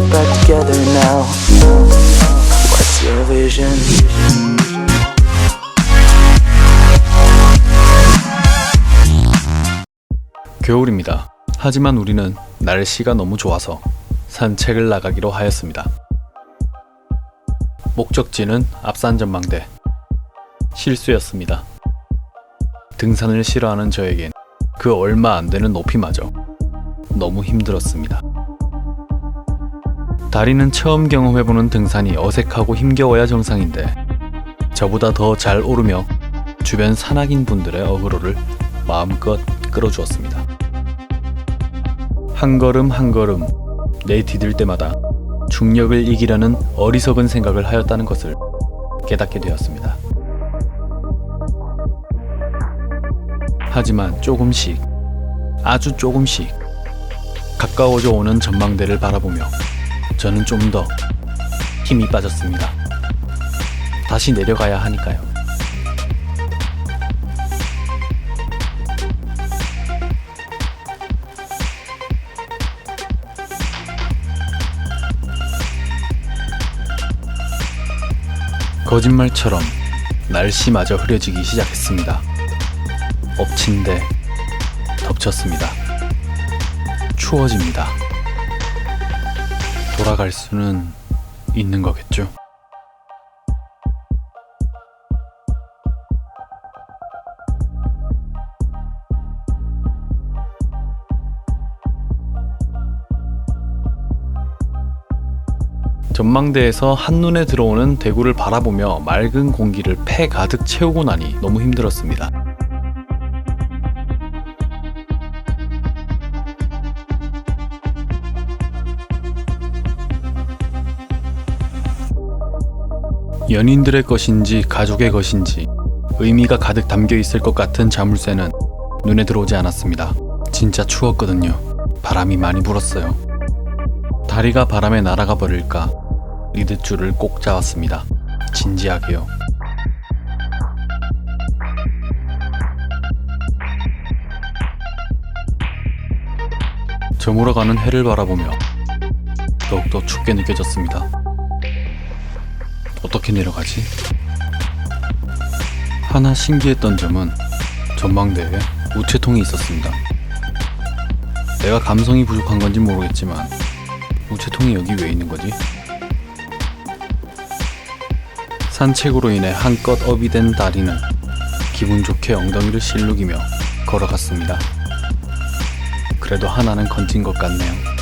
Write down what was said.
yourself back together now. What's your vision? 겨울입니다. 하지만 우리는 날씨가 너무 좋아서 산책을 나가기로 하였습니다. 목적지는 앞산 전망대. 실수였습니다. 등산을 싫어하는 저에겐 그 얼마 안 되는 높이마저 너무 힘들었습니다. 다리는 처음 경험해보는 등산이 어색하고 힘겨워야 정상인데 저보다 더 잘 오르며 주변 산악인 분들의 어그로를 마음껏 끌어주었습니다. 한 걸음 한 걸음 내 디딜 때마다 중력을 이기려는 어리석은 생각을 하였다는 것을 깨닫게 되었습니다. 하지만 조금씩, 아주 조금씩 가까워져 오는 전망대를 바라보며 저는 좀 더 힘이 빠졌습니다. 다시 내려가야 하니까요. 거짓말처럼 날씨마저 흐려지기 시작했습니다. 엎친 데 덮쳤습니다. 추워집니다. 돌아갈 수는 있는 거겠죠? 전망대에서 한눈에 들어오는 대구를 바라보며 맑은 공기를 폐 가득 채우고 나니 너무 힘들었습니다. 연인들의 것인지 가족의 것인지 의미가 가득 담겨 있을 것 같은 자물쇠는 눈에 들어오지 않았습니다. 진짜 추웠거든요. 바람이 많이 불었어요. 다리가 바람에 날아가 버릴까 리드줄을 꼭 잡았습니다. 진지하게요. 저물어가는 해를 바라보며 더욱더 춥게 느껴졌습니다. 어떻게 내려가지? 하나 신기했던 점은 전망대에 우체통이 있었습니다. 내가 감성이 부족한 건지 모르겠지만 우체통이 여기 왜 있는 거지? 산책으로 인해 한껏 업이 된 다리는 기분 좋게 엉덩이를 실룩이며 걸어갔습니다. 그래도 하나는 건진 것 같네요.